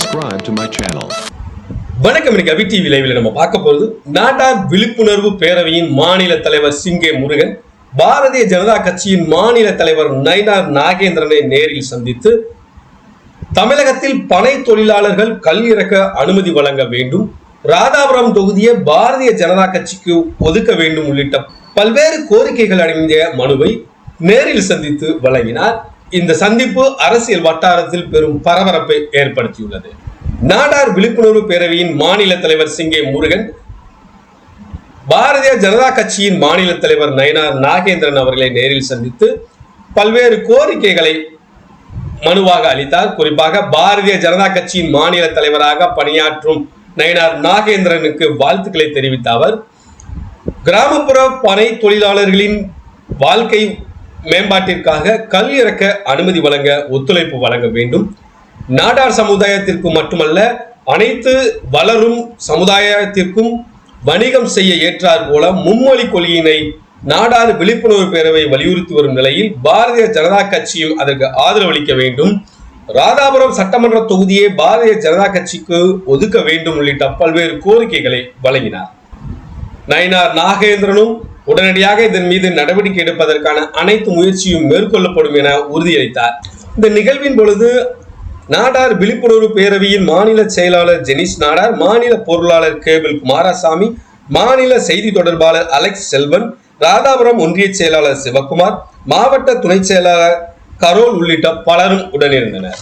subscribe to my channel. வணக்கம் இன்னைக்கு அபி TV லைவ்ல நம்ம பார்க்க போறது நாட்டார் விழிப்புணர்வு பேரவையின் மாநில தலைவர் சிங்கே முருகன் பாரதிய ஜனதா கட்சியின் மாநில தலைவர் நயினார் நாகேந்திரனை நேரில் சந்தித்து தமிழகத்தில் பனை தொழிலாளர்கள் கல் இறக்க அனுமதி வழங்க வேண்டும் ராதாபுரம் தொகுதியை பாரதிய ஜனதா கட்சிக்கு ஒதுக்க வேண்டும் உள்ளிட்ட பல்வேறு கோரிக்கைகள் அடங்கிய மனுவை நேரில் சந்தித்து வழங்கினார் இந்த சந்திப்பு அரசியல் வட்டாரத்தில் பெரும் பரபரப்பை ஏற்படுத்தியுள்ளது. நாடார் விழிப்புணர்வு பேரவையின் மாநில தலைவர் சிங்கே முருகன் பாரதிய ஜனதா கட்சியின் மாநில தலைவர் நயனார் நாகேந்திரன் அவர்களை நேரில் சந்தித்து பல்வேறு கோரிக்கைகளை மனுவாக அளித்தார். குறிப்பாக பாரதிய ஜனதா கட்சியின் மாநில தலைவராக பணியாற்றும் நயனார் நாகேந்திரனுக்கு வாழ்த்துக்களை தெரிவித்த அவர் கிராமப்புற பனை தொழிலாளர்களின் வாழ்க்கை மேம்பாட்டிற்காக கல் இறக்க அனுமதி வழங்க ஒத்துழைப்பு வழங்க வேண்டும். நாடார் சமுதாயத்திற்கு மட்டுமல்ல அனைத்து வளரும் சமுதாயத்திற்கும் வணிகம் செய்ய ஏற்றார் போல மும்மொழி கொள்கையினை நாடார் விழிப்புணர்வு பேரவை வலியுறுத்தி வரும் நிலையில் பாரதிய ஜனதா கட்சியும் அதற்கு ஆதரவளிக்க வேண்டும். ராதாபுரம் சட்டமன்ற தொகுதியை பாரதிய ஜனதா கட்சிக்கு ஒதுக்க வேண்டும் உள்ளிட்ட பல்வேறு கோரிக்கைகளை வழங்கினார். நயினார் நாகேந்திரனும் உடனடியாக இதன் மீது நடவடிக்கை எடுப்பதற்கான அனைத்து முயற்சியும் மேற்கொள்ளப்படும் என உறுதியளித்தார். இந்த நிகழ்வின் பொழுது நாடார் விழிப்புணர்வு பேரவையின் மாநில செயலாளர் ஜெனிஸ் நாடார் மாநில பொருளாளர் கேபிள் குமாரசாமி மாநில செய்தி தொடர்பாளர் அலெக்ஸ் செல்வன் ராதாபுரம் ஒன்றிய செயலாளர் சிவகுமார் மாவட்ட துணை செயலாளர் கரோல் உள்ளிட்ட பலரும் உடனிருந்தனர்.